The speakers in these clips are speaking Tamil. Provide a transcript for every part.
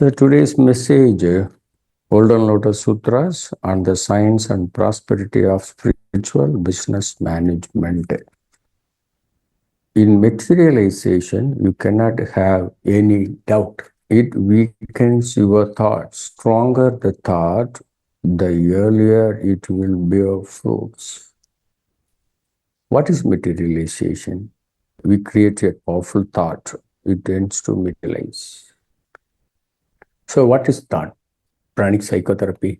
So today's message, Golden Lotus Sutras on the science and prosperity of spiritual business management. In materialization, you cannot have any doubt. It weakens your thought. Stronger the thought, the earlier it will bear fruits. What is materialization? We create a powerful thought, it tends to materialize. So, what is thought? Pranic psychotherapy.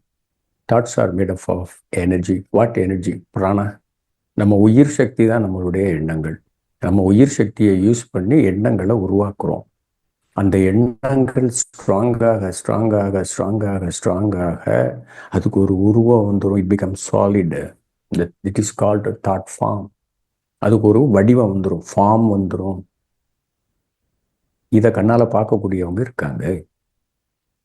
Thoughts are made up of energy what energy பிராண நம்ம உயிர் சக்தி தான் நம்மளுடைய எண்ணங்கள். நம்ம உயிர் சக்தியை யூஸ் பண்ணி எண்ணங்களை உருவாக்குறோம். அந்த எண்ணங்கள் ஸ்ட்ராங்காக ஸ்ட்ராங்காக ஸ்ட்ராங்காக ஸ்ட்ராங்காக அதுக்கு ஒரு உருவம் வந்துடும் it become solid it is called thought form அதுக்கு ஒரு வடிவம் வந்துடும் ஃபார்ம் வந்துடும் இதை கண்ணால் பார்க்கக்கூடியவங்க இருக்காங்க.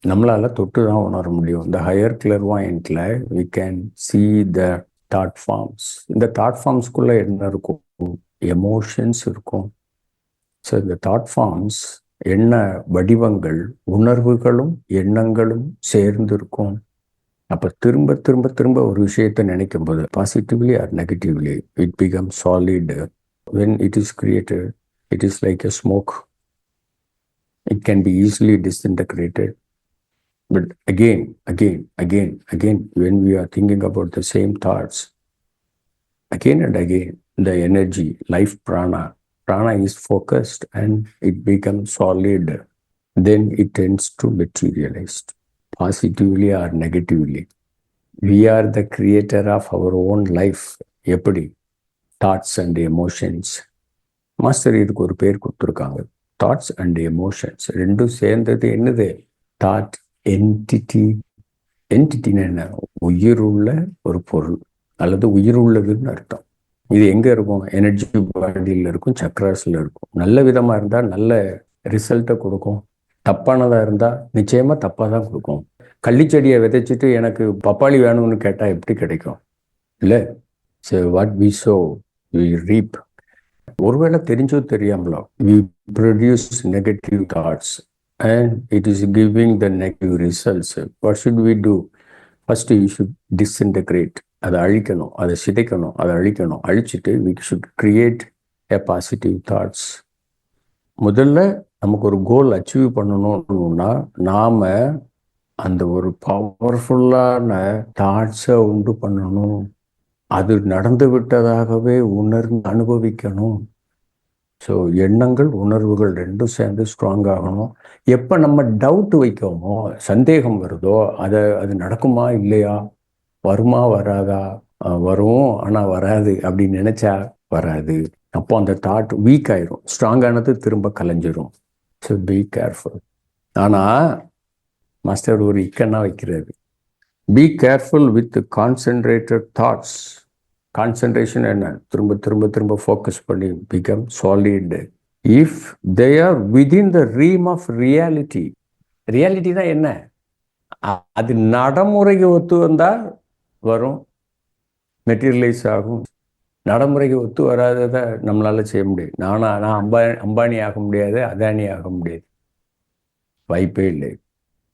நம்மளால் தொட்டு தான் உணர முடியும். இந்த higher கிளர்வாயின்ட்ல we can see the thought forms இந்த தாட் ஃபார்ம்ஸ்குள்ளே என்ன இருக்கும்? எமோஷன்ஸ் இருக்கும். ஸோ இந்த தாட் ஃபார்ம்ஸ் எண்ண வடிவங்கள் உணர்வுகளும் எண்ணங்களும் சேர்ந்து இருக்கும் அப்போ திரும்ப திரும்ப திரும்ப ஒரு விஷயத்தை நினைக்கும் போது positively or negatively it become solid when it is created it is like a smoke it can be easily disintegrated But again, again, again, again, when we are thinking about the same thoughts, again and again, the energy, life prana, prana is focused and it becomes solid. Then it tends to materialize positively or negatively. We are the creator of our own life. எப்படி தாட்ஸ் அண்ட் எமோஷன்ஸ் மாஸ்டர் இதுக்கு ஒரு பேர் கொடுத்துருக்காங்க தாட்ஸ் அண்ட் எமோஷன்ஸ் ரெண்டும் சேர்ந்தது என்னது தாட் என்டிட்டி என்டிட்டின்னு என்ன? உயிர் உள்ள ஒரு பொருள் அல்லது உயிர் உள்ளதுன்னு அர்த்தம். இது எங்கே இருக்கும்? எனர்ஜி பாடியில் இருக்கும் சக்கராஸில் இருக்கும். நல்ல விதமாக இருந்தால் நல்ல ரிசல்ட்டை கொடுக்கும். தப்பானதாக இருந்தால் நிச்சயமாக தப்பாக தான் கொடுக்கும். கள்ளிச்செடியை விதைச்சிட்டு எனக்கு பப்பாளி வேணும்னு கேட்டால் எப்படி கிடைக்கும்? இல்லை? So what we so we reap ஒருவேளை தெரிஞ்சோ தெரியாமலோ we produce negative thoughts and it is giving the negative results. What should we do? First, you should disintegrate. அதை அழிக்கணும் அதை சிதைக்கணும் அதை அழிக்கணும் அழிச்சிட்டு we should create a positive thoughts முதல்ல நமக்கு ஒரு கோல் அச்சீவ் பண்ணணும்னா நாம் அந்த ஒரு பவர்ஃபுல்லான தாட்ஸை உண்டு பண்ணணும் அது நடந்து விட்டதாகவே உணர்ந்து அனுபவிக்கணும் ஸோ எண்ணங்கள் உணர்வுகள் ரெண்டும் சேர்ந்து ஸ்ட்ராங் ஆகணும். எப்போ நம்ம டவுட் வைக்கோமோ சந்தேகம் வருதோ அதை அது நடக்குமா இல்லையா? வருமா வராதா? வரும் ஆனால் வராது அப்படின்னு நினச்சா வராது. அப்போ அந்த தாட் வீக் ஆயிரும். ஸ்ட்ராங்கானது திரும்ப கலைஞ்சிரும். ஸோ பி கேர்ஃபுல் ஆனால் மாஸ்டர் ஒரு இக்கன்னா வைக்கிறாரு. Be careful with concentrated thoughts concentration என்ன? திரும்ப திரும்ப திரும்ப ஃபோக்கஸ் பண்ணி become solid if they are within the realm of reality reality தான் என்ன? அது நடைமுறைக்கு ஒத்து வந்தால் வரும் மெட்டீரியலைஸ் ஆகும். நடைமுறைக்கு ஒத்து வராததை நம்மளால் செய்ய முடியும் நானா நான் அம்பா அம்பானி ஆக முடியாது அதானி ஆக முடியாது. வாய்ப்பே இல்லை.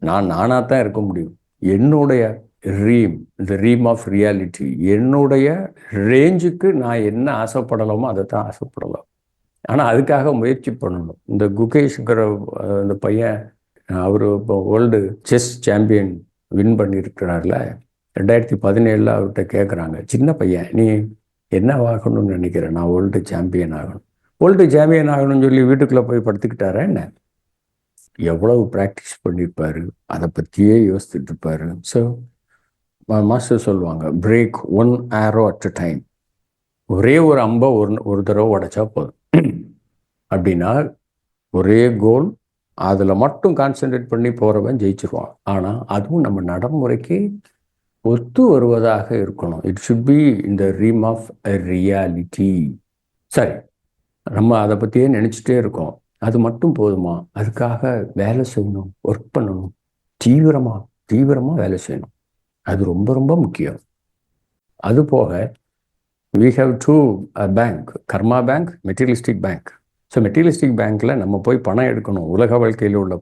நான் நானாக தான் இருக்க முடியும். என்னுடைய ரீம் இந்த ரீம் ஆஃப் ரியாலிட்டி என்னுடைய ரேஞ்சுக்கு நான் என்ன ஆசைப்படலாமோ அதை தான் ஆசைப்படலாம். ஆனால் அதுக்காக முயற்சி பண்ணணும். இந்த குகேஷ்ங்கிற அந்த பையன் அவர் இப்போ வேர்ல்டு செஸ் சாம்பியன் வின் பண்ணியிருக்கிறார்ல. ரெண்டாயிரத்தி பதினேழில் அவர்கிட்ட கேட்குறாங்க சின்ன பையன் நீ என்ன ஆகணும்னு நினைக்கிறேன் நான் வேர்ல்டு சாம்பியன் ஆகணும். வேர்ல்டு சாம்பியன் ஆகணும்னு சொல்லி வீட்டுக்குள்ளே போய் படுத்துக்கிட்டாரா என்ன? எவ்வளவு ப்ராக்டிஸ் பண்ணியிருப்பாரு அதை பற்றியே யோசித்துட்டு இருப்பாரு. ஸோ மாஸ்டர் சொல்லுவாங்க break one arrow at a time ஒரே ஒரு அம்பை ஒரு ஒரு தடவை உடைச்சா போதும். அப்படின்னா ஒரே கோல் அதில் மட்டும் கான்சென்ட்ரேட் பண்ணி போகிறவன் ஜெயிச்சிருவான். ஆனால் அதுவும் நம்ம நடைமுறைக்கு ஒத்து வருவதாக இருக்கணும். இட் ஷுட் பி இந்த ரீம் ஆஃப் ரியாலிட்டி சரி நம்ம அதை பற்றியே நினச்சிட்டே இருக்கோம். அது மட்டும் போதுமா? அதுக்காக வேலை செய்யணும் ஒர்க் பண்ணணும். தீவிரமாக தீவிரமாக வேலை செய்யணும். அது ரொம்ப ரொம்ப முக்கியம். அது போக we have to bank karma bank materialistic bank so materialistic பேங்க்கில் நம்ம போய் பணம் எடுக்கணும். உலக வாழ்க்கையில் உள்ள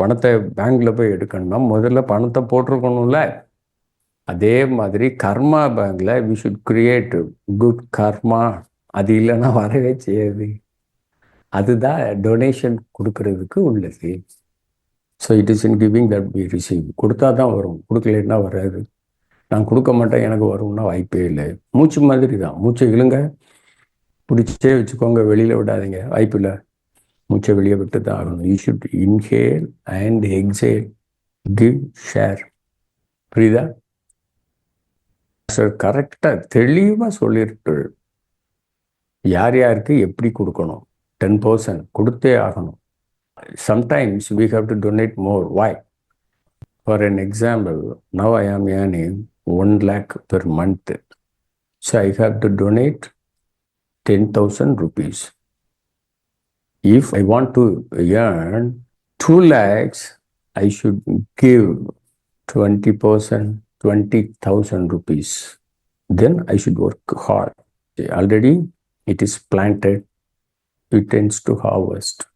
பணத்தை பேங்க்கில் போய் எடுக்கணும்னா முதல்ல பணத்தை போட்டிருக்கணும்ல. அதே மாதிரி கர்மா பேங்க்ல we should create good karma அது இல்லைன்னா வரவே செய்யாது. அதுதான் டொனேஷன் கொடுக்கறதுக்கு உள்ளது. So it is in giving that we receive கொடுத்தா தான் வரும். கொடுக்கலன்னா வராது. நான் கொடுக்க மாட்டேன் எனக்கு வரும்னா வாய்ப்பே இல்லை. மூச்சு மாதிரி தான். மூச்சை இழுங்க. பிடிச்சே வச்சுக்கோங்க. வெளியில் விடாதீங்க. வாய்ப்பு இல்லை. மூச்சை வெளியே விட்டு தான் ஆகணும். You should inhale and exhale give share புரியுதா? சார் கரெக்டாக தெளிவாக சொல்லிட்டு யார் யாருக்கு எப்படி கொடுக்கணும்? டென் பர்சன்ட் கொடுத்தே ஆகணும். sometimes we have to donate more. Why? For an example, now I am earning 1 lakh per month. So I have to donate 10,000 rupees. If I want to earn 2 lakhs, I should give 20%, 20,000 rupees. Then I should work hard. Already it is planted, it tends to harvest.